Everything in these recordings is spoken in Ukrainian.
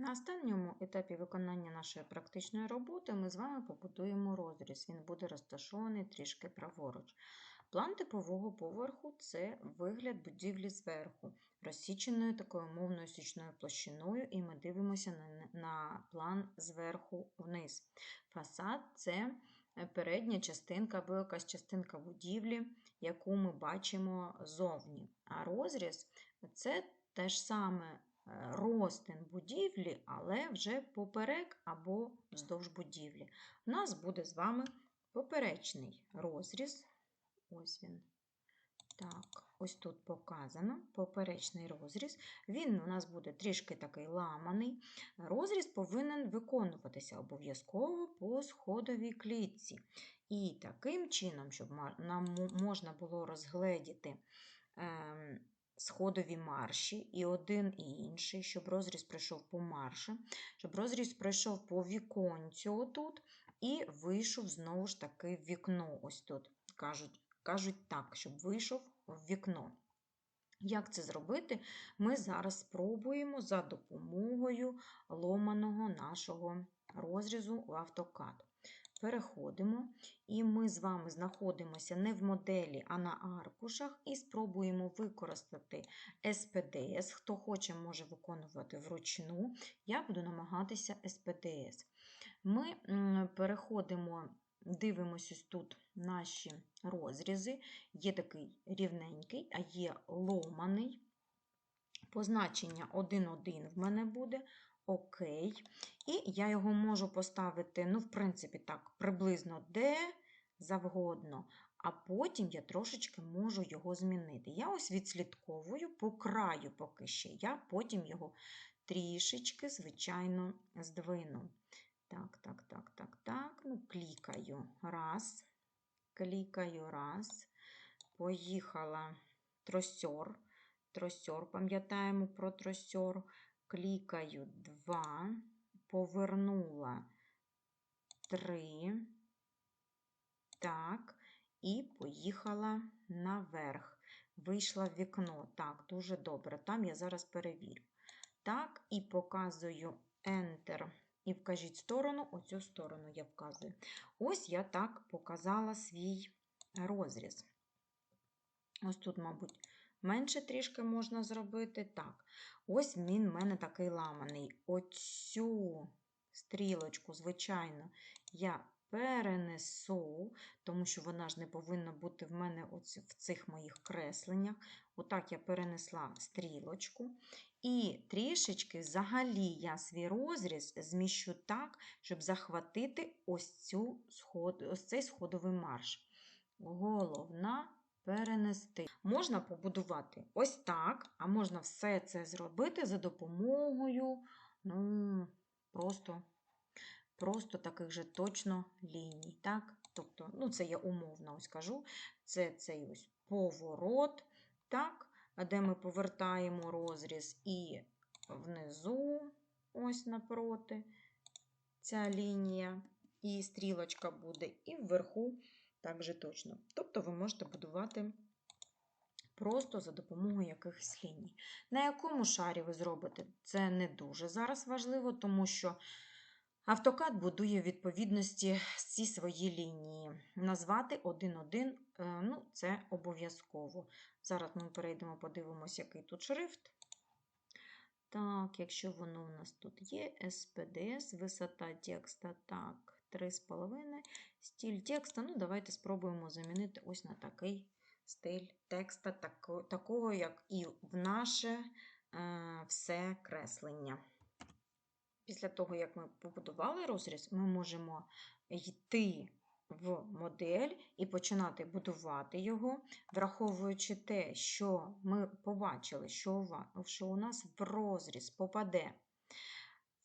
На останньому етапі виконання нашої практичної роботи ми з вами побудуємо розріз. Він буде розташований трішки праворуч. План типового поверху це вигляд будівлі зверху, розсіченою такою мовною січною площиною, і ми дивимося на, план зверху вниз. Фасад це передня частинка або якась частинка будівлі, яку ми бачимо зовні. А розріз це те ж саме е, розтин будівлі, але вже поперек або вздовж будівлі. У нас буде з вами поперечний розріз. Ось він. Так, ось тут показано поперечний розріз. Він у нас буде трішки такий ламаний. Розріз повинен виконуватися обов'язково по сходовій клітці. І таким чином, щоб нам можна було розгледіти ем, сходові марші, і один, і інший, щоб розріз пройшов по маршам, щоб розріз пройшов по віконцю отут і вийшов знову ж таки в вікно. Ось тут кажуть, кажуть так, щоб вийшов в вікно. Як це зробити? Ми зараз спробуємо за допомогою ломаного нашого розрізу в AutoCAD. Переходимо, і ми з вами знаходимося не в моделі, а на аркушах, і спробуємо використати SPDS. Хто хоче, може виконувати вручну. Я буду намагатися SPDS. Ми переходимо, дивимося тут наші розрізи. Є такий рівненький, а є ломаний. Позначення 1,1 в мене буде. Окей. І я його можу поставити, ну, в принципі, так, приблизно де завгодно. А потім я трошечки можу його змінити. Я ось відслідковую по краю поки ще. Я потім його трішечки, звичайно, здвину. Так, так, так, так, так. Ну, клікаю. Раз. Клікаю раз. Поїхала тросьор. Тросьор, пам'ятаємо про тросьор. Клікаю 2, повернула 3. Так, і поїхала наверх. Вийшла в вікно. Так, дуже добре. Там я зараз перевірю. Так, і показую Enter. І вкажіть сторону, оцю сторону я вказую. Ось я так показала свій розріз. Ось тут, мабуть, менше трішки можна зробити. Так, ось він в мене такий ламаний. Оцю стрілочку, звичайно, я перенесу, тому що вона ж не повинна бути в мене в цих моїх кресленнях. Отак я перенесла стрілочку. І трішечки взагалі я свій розріз зміщу так, щоб захватити ось, цю сход, ось цей сходовий марш. Головна перенести. Можна побудувати ось так, а можна все це зробити за допомогою ну, просто, просто таких же точно ліній. Так? Тобто, ну, це я умовно ось кажу, це цей ось поворот, так? де ми повертаємо розріз і внизу, ось напроти, ця лінія, і стрілочка буде, і вверху так точно. Тобто ви можете будувати просто за допомогою якихось ліній. На якому шарі ви зробите, це не дуже зараз важливо, тому що автокад будує відповідності ці свої лінії. Назвати один-один, е, ну, це обов'язково. Зараз ми перейдемо, подивимося, який тут шрифт. Так, якщо воно у нас тут є, SPDS, висота текста, так, 3,5. Стиль текста, ну, давайте спробуємо замінити ось на такий стиль текста, тако- такого, як і в наше е, все креслення. Після того, як ми побудували розріз, ми можемо йти в модель і починати будувати його, враховуючи те, що ми побачили, що у нас в розріз попаде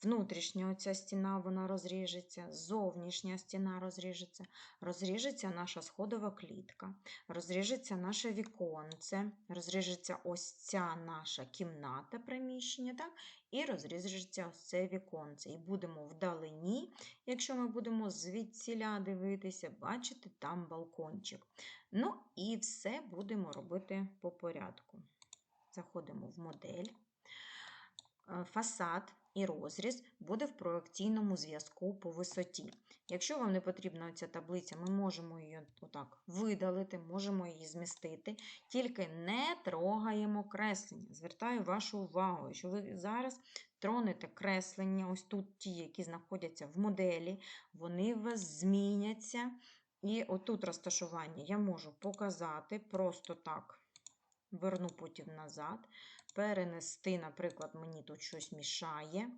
внутрішня оця стіна, вона розріжеться, зовнішня стіна розріжеться, розріжеться наша сходова клітка, розріжеться наше віконце, розріжеться ось ця наша кімната приміщення, так? і розріжеться ось це віконце. І будемо вдалині, якщо ми будемо звідсіля дивитися, бачити там балкончик. Ну і все будемо робити по порядку. Заходимо в модель. Е, Фасад і розріз буде в проекційному зв'язку по висоті. Якщо вам не потрібна ця таблиця, ми можемо її отак видалити, можемо її змістити, тільки не трогаємо креслення. Звертаю вашу увагу, що ви зараз тронете креслення, ось тут ті, які знаходяться в моделі, вони у вас зміняться. І отут розташування я можу показати просто так. Верну потім назад, перенести, наприклад, мені тут щось мішає.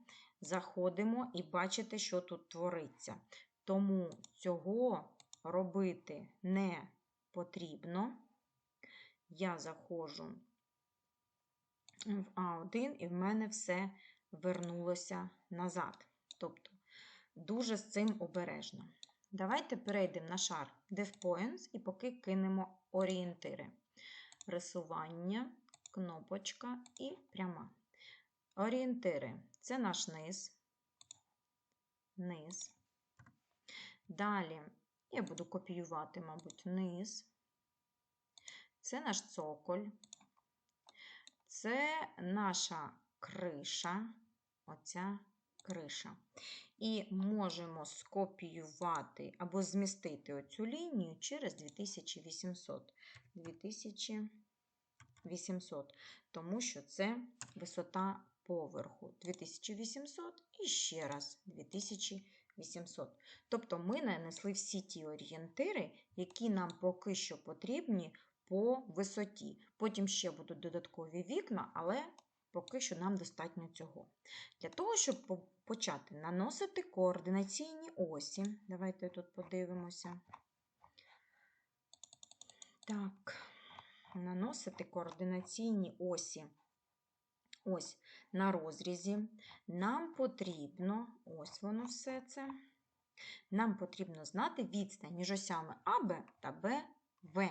Заходимо і бачите, що тут твориться. Тому цього робити не потрібно. Я заходжу в А1, і в мене все вернулося назад. Тобто, дуже з цим обережно. Давайте перейдемо на шар DevPoints і поки кинемо орієнтири. Рисування, кнопочка і пряма. Орієнтири це наш низ. Низ. Далі я буду копіювати, мабуть, низ. Це наш цоколь. Це наша криша. Оця криша. І можемо скопіювати або змістити оцю лінію через 2800. 2800, тому що це висота поверху 2800 і ще раз 2800. Тобто ми нанесли всі ті орієнтири, які нам поки що потрібні по висоті. Потім ще будуть додаткові вікна, але поки що нам достатньо цього. Для того, щоб почати наносити координаційні осі, давайте тут подивимося. Так, наносити координаційні осі ось на розрізі. Нам потрібно, ось воно все це. Нам потрібно знати відстань між осями АБ та БВ.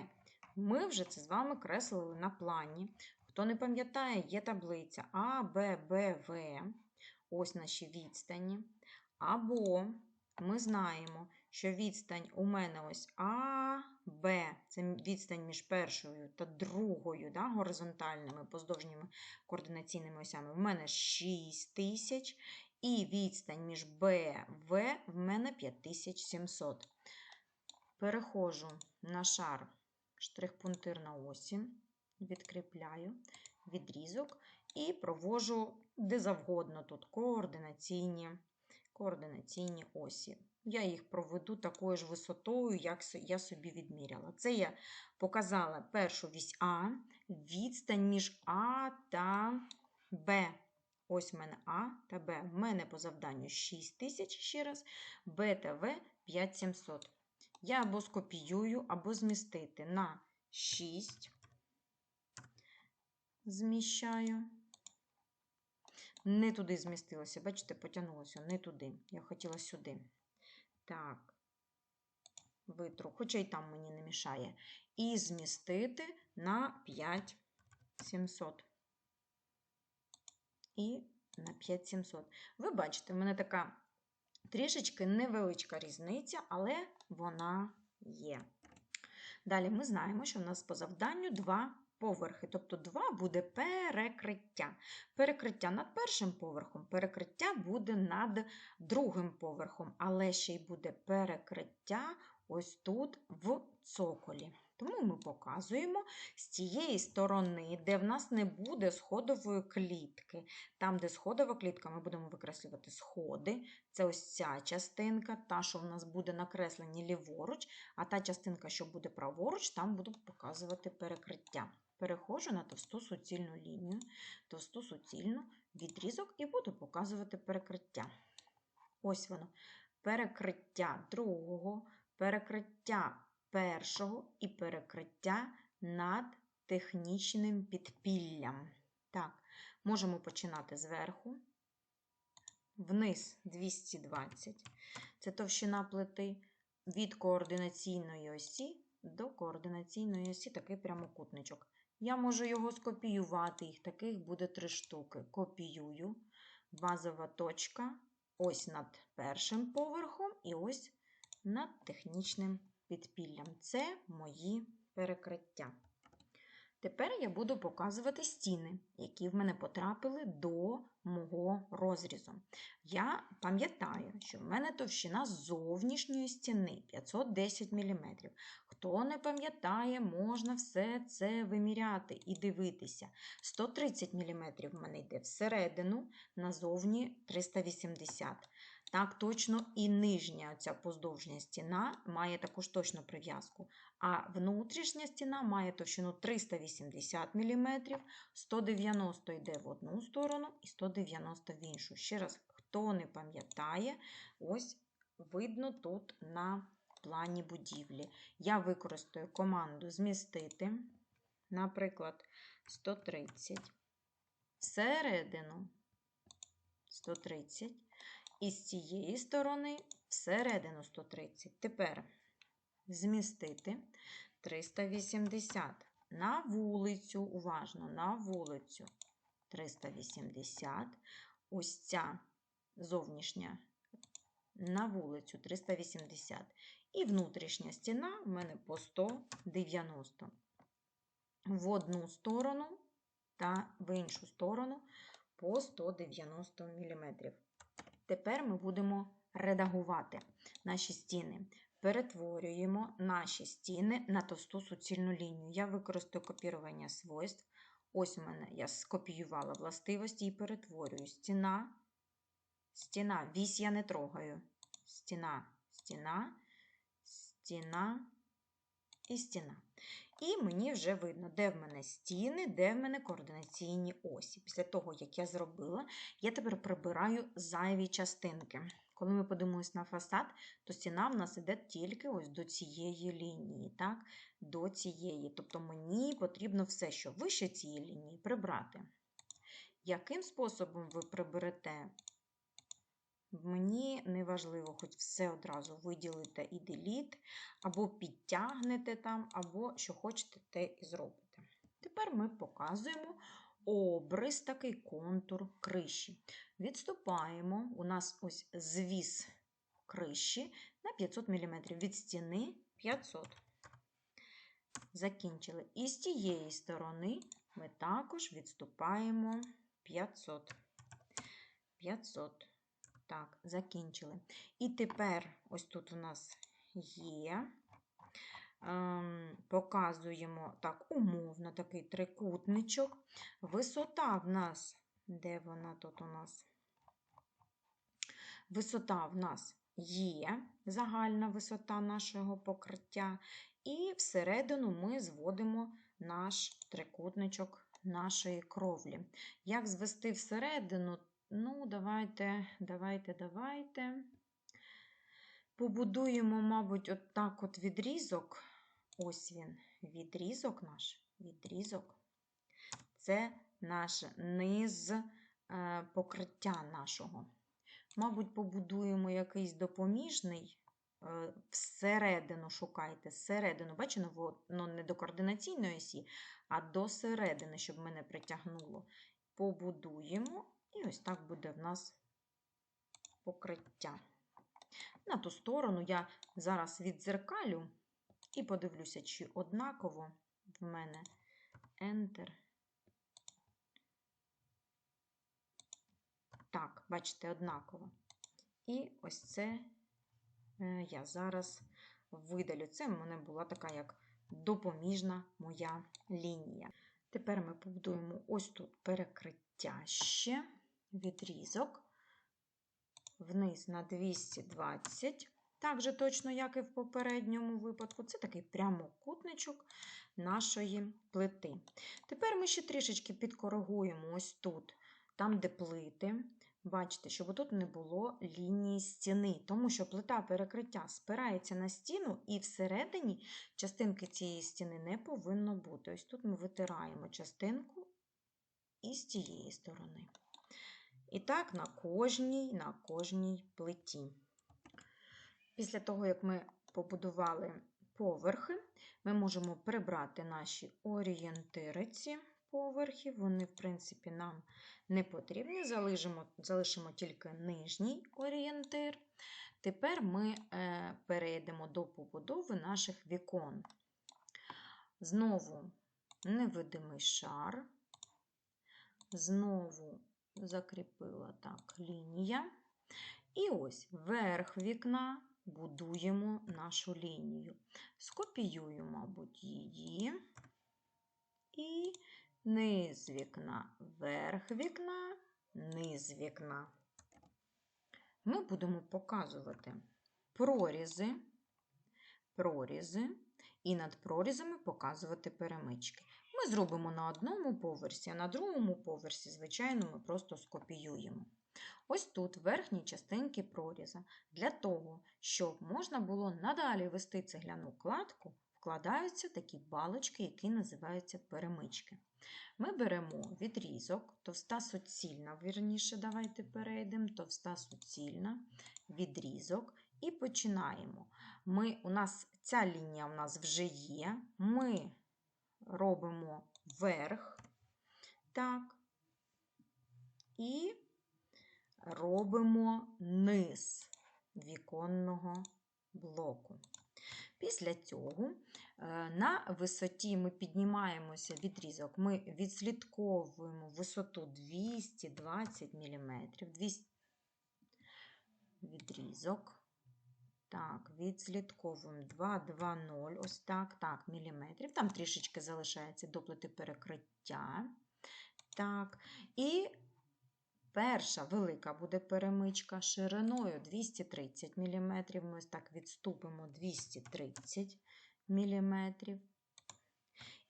Ми вже це з вами креслили на плані. Хто не пам'ятає, є таблиця А, Б, Б, В. Ось наші відстані. Або ми знаємо, що відстань у мене ось А, Б, це відстань між першою та другою да, горизонтальними поздовжніми координаційними осями. В мене 6 тисяч. І відстань між Б, В в мене 5700. Переходжу на шар штрих-пунктир на осі, відкріпляю відрізок і провожу де завгодно тут координаційні, координаційні осі. Я їх проведу такою ж висотою, як я собі відміряла. Це я показала першу вісь А, відстань між А та Б. Ось в мене А та Б. В мене по завданню 6 тисяч ще раз, Б та В 5700. Я або скопіюю, або змістити на 6. Зміщаю. Не туди змістилося, бачите, потягнулося, не туди. Я хотіла сюди. Так, витру, хоча й там мені не мішає. І змістити на 5700. І на 5700. Ви бачите, в мене така трішечки невеличка різниця, але вона є. Далі ми знаємо, що в нас по завданню два поверхи, тобто 2 буде перекриття. Перекриття над першим поверхом, перекриття буде над другим поверхом, але ще й буде перекриття ось тут в цоколі. Тому ми показуємо з тієї сторони, де в нас не буде сходової клітки. Там, де сходова клітка, ми будемо викреслювати сходи. Це ось ця частинка, та, що в нас буде накреслені ліворуч, а та частинка, що буде праворуч, там буду показувати перекриття. Переходжу на товсту суцільну лінію, товсту суцільну відрізок і буду показувати перекриття. Ось воно. Перекриття другого, перекриття першого і перекриття над технічним підпіллям. Так, можемо починати зверху. Вниз 220. Це товщина плити від координаційної осі до координаційної осі такий прямокутничок. Я можу його скопіювати, їх таких буде три штуки. Копіюю базова точка ось над першим поверхом і ось над технічним підпіллям. Це мої перекриття. Тепер я буду показувати стіни, які в мене потрапили до мого розрізу. Я пам'ятаю, що в мене товщина зовнішньої стіни 510 мм. Хто не пам'ятає, можна все це виміряти і дивитися. 130 мм в мене йде всередину, назовні 380 мм. Так, точно і нижня ця поздовжня стіна має також точну прив'язку. А внутрішня стіна має товщину 380 мм, 190 йде в одну сторону і 190 в іншу. Ще раз, хто не пам'ятає, ось видно тут на плані будівлі. Я використаю команду змістити, наприклад, 130, всередину 130, і з цієї сторони всередину 130. Тепер змістити 380 на вулицю, уважно, на вулицю 380. Ось ця зовнішня на вулицю 380. І внутрішня стіна в мене по 190. В одну сторону та в іншу сторону по 190 мм. Тепер ми будемо редагувати наші стіни. Перетворюємо наші стіни на товсту суцільну лінію. Я використаю копірування свойств. Ось у мене я скопіювала властивості і перетворюю стіна, стіна, вісь я не трогаю. Стіна, стіна, стіна і стіна. І мені вже видно, де в мене стіни, де в мене координаційні осі. Після того, як я зробила, я тепер прибираю зайві частинки. Коли ми подивимося на фасад, то стіна в нас іде тільки ось до цієї лінії, так? до цієї. Тобто мені потрібно все, що вище цієї лінії, прибрати. Яким способом ви приберете? Мені не важливо, хоч все одразу виділите і деліт, або підтягнете там, або що хочете, те і зробите. Тепер ми показуємо обрис, такий контур криші. Відступаємо, у нас ось звіс криші на 500 мм, від стіни 500. Закінчили. І з тієї сторони ми також відступаємо 500. 500. Так, закінчили. І тепер ось тут у нас є. Ем, показуємо так, умовно такий трикутничок. Висота в нас, де вона тут у нас? Висота в нас є, загальна висота нашого покриття, і всередину ми зводимо наш трикутничок нашої кровлі. Як звести всередину? Ну, давайте, давайте, давайте. Побудуємо, мабуть, от так от відрізок. Ось він, відрізок наш, відрізок. Це наш низ е, покриття нашого. Мабуть, побудуємо якийсь допоміжний, е, всередину шукайте, всередину, бачите, воно не до координаційної осі, а до середини, щоб мене притягнуло. Побудуємо, і ось так буде в нас покриття. На ту сторону я зараз відзеркалю і подивлюся, чи однаково в мене Enter. Так, бачите, однаково. І ось це е, я зараз видалю. Це в мене була така як допоміжна моя лінія. Тепер ми побудуємо ось тут перекриття ще, відрізок, вниз на 220. Так же точно, як і в попередньому випадку, це такий прямокутничок нашої плити. Тепер ми ще трішечки підкоригуємо ось тут, там, де плити. Бачите, щоб тут не було лінії стіни, тому що плита перекриття спирається на стіну, і всередині частинки цієї стіни не повинно бути. Ось тут ми витираємо частинку і з цієї сторони. І так на кожній, на кожній плиті. Після того, як ми побудували поверхи, ми можемо прибрати наші орієнтири ці поверхи. Вони, в принципі, нам не потрібні. Залишимо, залишимо тільки нижній орієнтир. Тепер ми е, перейдемо до побудови наших вікон. Знову невидимий шар. Знову закріпила так лінія. І ось верх вікна будуємо нашу лінію. Скопіюю, мабуть, її. І низ вікна, верх вікна, низ вікна. Ми будемо показувати прорізи, прорізи і над прорізами показувати перемички. Ми зробимо на одному поверсі, а на другому поверсі, звичайно, ми просто скопіюємо. Ось тут верхні частинки проріза. Для того, щоб можна було надалі вести цегляну кладку, вкладаються такі балочки, які називаються перемички. Ми беремо відрізок, товста суцільна, вірніше, давайте перейдемо, товста суцільна, відрізок і починаємо. Ми, У нас ця лінія у нас вже є. Ми робимо верх, так, і робимо низ віконного блоку. Після цього е, на висоті ми піднімаємося відрізок, ми відслідковуємо висоту 220 мм. 200... Відрізок. Так, відслідковуємо 2,20, ось так, так, міліметрів. Там трішечки залишається доплити перекриття. Так, і перша велика буде перемичка шириною 230 мм. Ми ось так відступимо 230 мм.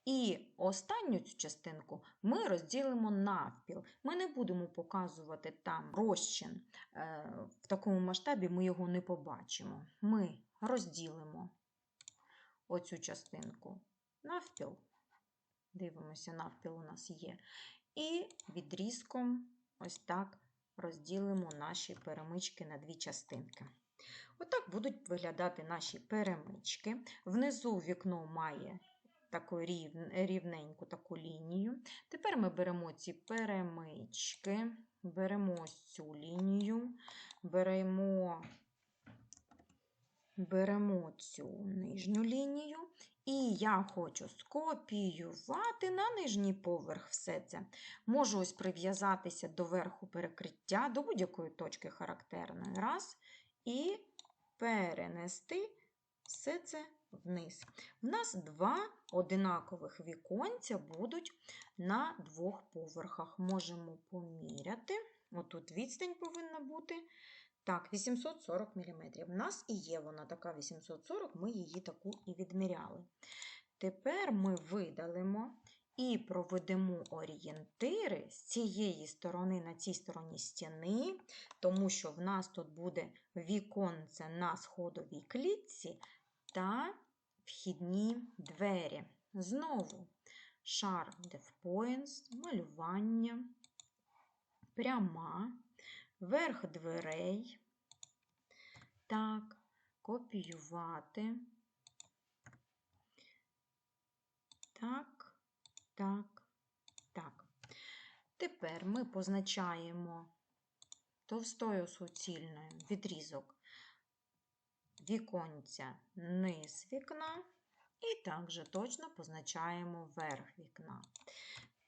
І останню цю частинку ми розділимо навпіл. Ми не будемо показувати там розчин е, в такому масштабі, ми його не побачимо. Ми розділимо оцю частинку навпіл. Дивимося, навпіл у нас є. І відрізком ось так розділимо наші перемички на дві частинки. Отак будуть виглядати наші перемички. Внизу вікно має таку рівненьку таку лінію. Тепер ми беремо ці перемички, беремо ось цю лінію, беремо, беремо цю нижню лінію. І я хочу скопіювати на нижній поверх все це. Можу ось прив'язатися до верху перекриття, до будь-якої точки характерної. Раз, і перенести все це вниз. У нас два одинакових віконця будуть на двох поверхах. Можемо поміряти. Отут відстань повинна бути. Так, 840 мм. У нас і є вона така 840, ми її таку і відміряли. Тепер ми видалимо і проведемо орієнтири з цієї сторони на цій стороні стіни, тому що в нас тут буде віконце на сходовій клітці та вхідні двері. Знову шар DevPoints, малювання, пряма, верх дверей. Так, копіювати. Так, так, так. Тепер ми позначаємо товстою суцільною відрізок віконця низ вікна, і також точно позначаємо верх вікна.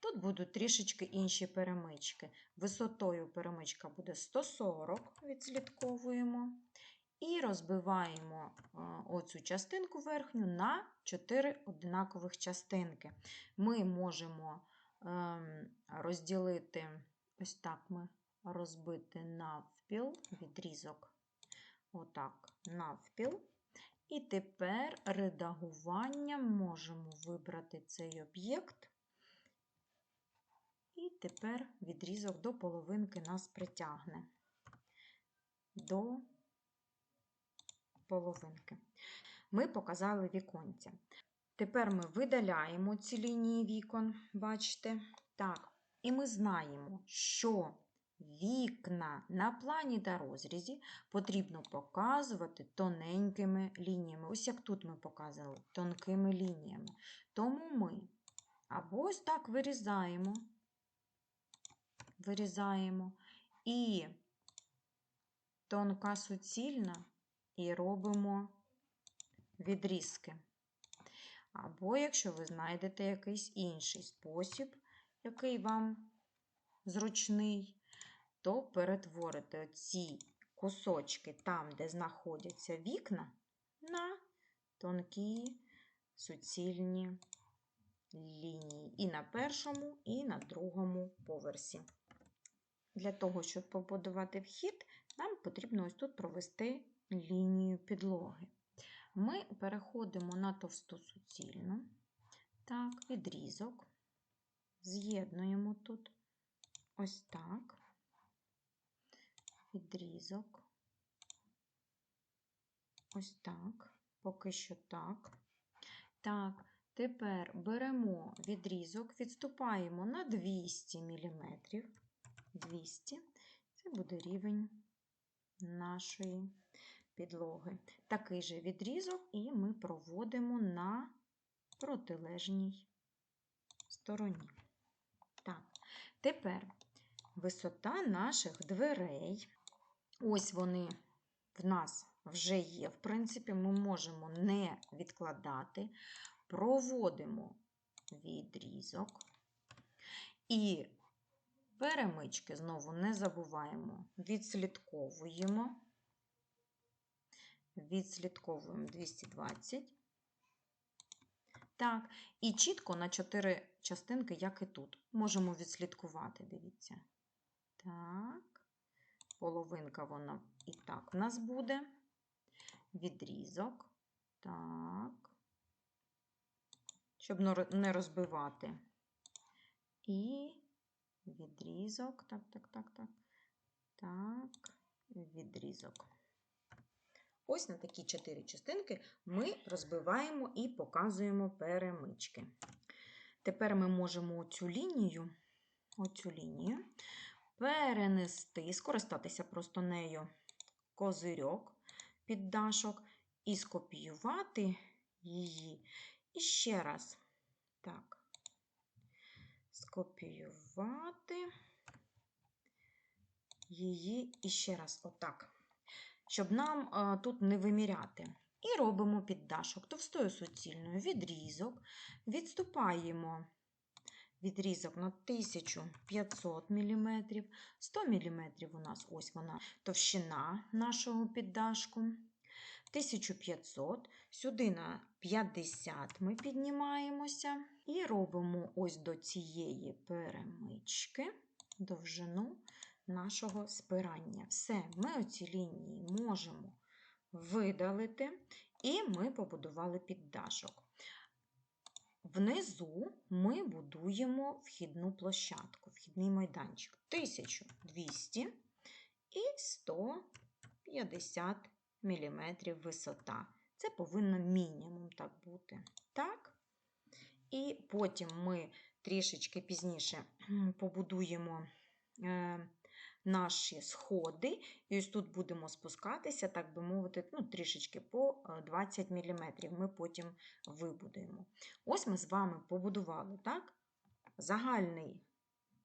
Тут будуть трішечки інші перемички. Висотою перемичка буде 140, відслідковуємо. І розбиваємо оцю частинку верхню на 4 однакових частинки. Ми можемо ем, розділити, ось так ми розбити навпіл відрізок отак, навпіл. І тепер редагуванням можемо вибрати цей об'єкт. І тепер відрізок до половинки нас притягне до половинки. Ми показали віконця. Тепер ми видаляємо ці лінії вікон, бачите? Так, і ми знаємо, що Вікна на плані та розрізі потрібно показувати тоненькими лініями. Ось як тут ми показали тонкими лініями. Тому ми або ось так вирізаємо, вирізаємо і тонка суцільна, і робимо відрізки. Або якщо ви знайдете якийсь інший спосіб, який вам зручний, то перетворите ці кусочки там, де знаходяться вікна, на тонкі суцільні лінії. І на першому, і на другому поверсі. Для того, щоб побудувати вхід, нам потрібно ось тут провести лінію підлоги. Ми переходимо на товсту суцільну, так, відрізок, з'єднуємо тут ось так, відрізок, ось так, поки що так. Так, тепер беремо відрізок, відступаємо на 200 мм. 200 це буде рівень нашої підлоги. Такий же відрізок, і ми проводимо на протилежній стороні. Так, тепер висота наших дверей. Ось вони в нас вже є. В принципі, ми можемо не відкладати, проводимо відрізок і перемички знову не забуваємо, відслідковуємо відслідковуємо 220. Так, і чітко на 4 частинки, як і тут. Можемо відслідкувати, дивіться. Так, половинка вона і так у нас буде. Відрізок. Так. Щоб не розбивати. І відрізок. Так, так, так, так. Так, відрізок. Ось на такі чотири частинки ми розбиваємо і показуємо перемички. Тепер ми можемо оцю лінію, оцю лінію перенести, скористатися просто нею. Козирьок під дашок і скопіювати її. І ще раз, так, скопіювати її і ще раз, отак. Щоб нам а, тут не виміряти. І робимо піддашок товстою суцільною. Відрізок, відступаємо відрізок на 1500 мм, 100 мм у нас ось вона товщина нашого піддашку. 1500, сюди на 50 ми піднімаємося і робимо ось до цієї перемички довжину нашого спирання. Все, ми оці лінії можемо видалити, і ми побудували піддашок. Внизу ми будуємо вхідну площадку, вхідний майданчик 1200 і 150 мм висота. Це повинно мінімум так бути. Так? І потім ми трішечки пізніше побудуємо е, наші сходи, і ось тут будемо спускатися, так би мовити, ну, трішечки по 20 е, мм. Ми потім вибудуємо. Ось ми з вами побудували так? загальний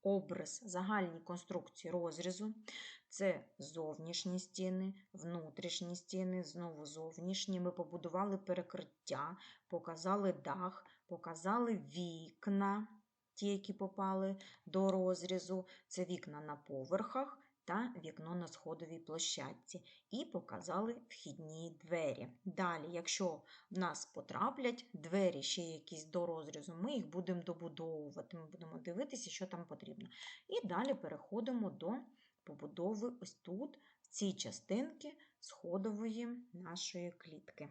образ, загальні конструкції розрізу. Це зовнішні стіни, внутрішні стіни, знову зовнішні. Ми побудували перекриття, показали дах, показали вікна ті, які попали до розрізу, це вікна на поверхах та вікно на сходовій площадці, і показали вхідні двері. Далі, якщо в нас потраплять двері ще якісь до розрізу, ми їх будемо добудовувати, ми будемо дивитися, що там потрібно. І далі переходимо до побудови ось тут, в цій частинки сходової нашої клітки.